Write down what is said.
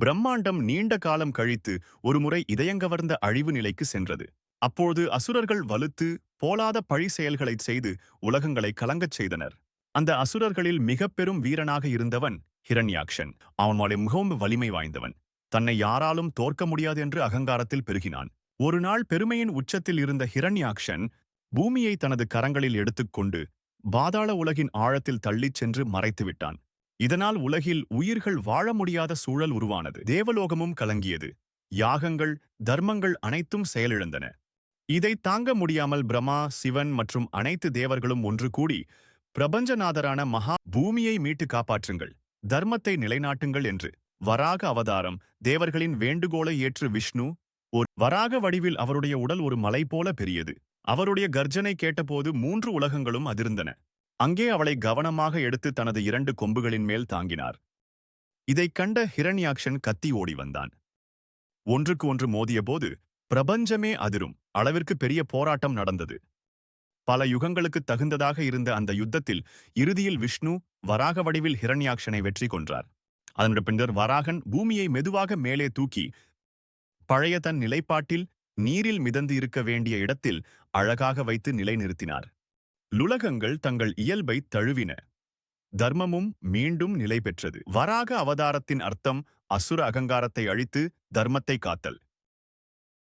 பிரம்மாண்டம் நீண்ட காலம் கழித்து ஒருமுறை இதயங்கவர்ந்த அழிவு நிலைக்கு சென்றது. அப்போது அசுரர்கள் வலுத்து போலாத பழி செயல்களைச் செய்து உலகங்களை கலங்கச் செய்தனர். அந்த அசுரர்களில் மிகப் பெரும் வீரனாக இருந்தவன் ஹிரண்யாக்ஷன். அவனுடைய மிகவும் வலிமை வாய்ந்தவன். தன்னை யாராலும் தோற்க முடியாது என்று அகங்காரத்தில் பெருகினான். ஒரு நாள் பெருமையின் உச்சத்தில் இருந்த ஹிரண்யாக்ஷன் பூமியை தனது கரங்களில் எடுத்துக்கொண்டு பாதாள உலகின் ஆழத்தில் தள்ளிச் சென்று மறைத்து விட்டான் இதனால் உலகில் உயிர்கள் வாழ முடியாத சூழல் உருவானது. தேவலோகமும் கலங்கியது. யாகங்கள் தர்மங்கள் அனைத்தும் செயலிழந்தன. இதை தாங்க முடியாமல் பிரமா சிவன் மற்றும் அனைத்து தேவர்களும் ஒன்று கூடி பிரபஞ்சநாதரான மகா பூமியை மீட்டு காப்பாற்றுங்கள். தர்மத்தை நிலைநாட்டுங்கள் என்று வராக அவதாரம் தேவர்களின் வேண்டுகோளை ஏற்று விஷ்ணு ஒரு வராக வடிவில் அவருடைய உடல் ஒரு மலை போல பெரியது. அவருடைய கர்ஜனை கேட்டபோது மூன்று உலகங்களும் அதிர்ந்தன. அங்கே அவளை கவனமாக எடுத்து தனது இரண்டு கொம்புகளின் மேல் தாங்கினார். இதைக் கண்ட ஹிரண்யாக்ஷன் கத்தி ஓடி வந்தான். ஒன்றுக்கு ஒன்று மோதியபோது பிரபஞ்சமே அதிரும் அளவிற்கு பெரிய போராட்டம் நடந்தது. பல யுகங்களுக்கு தகுந்ததாக இருந்த அந்த யுத்தத்தில் இறுதியில் விஷ்ணு வராக வடிவில் ஹிரண்யாக்ஷனை வெற்றி கொன்றார். அதன் பின்னர் வராகன் பூமியை மெதுவாக மேலே தூக்கி பழைய தன் நிலைப்பாட்டில் நீரில் மிதந்து இருக்க வேண்டிய இடத்தில் அழகாக வைத்து நிலைநிறுத்தினார். லுலகங்கள் தங்கள் இயல்பை தழுவின. தர்மமும் மீண்டும் நிலை பெற்றது வராக அவதாரத்தின் அர்த்தம் அசுர அகங்காரத்தை அழித்து தர்மத்தை காத்தல்.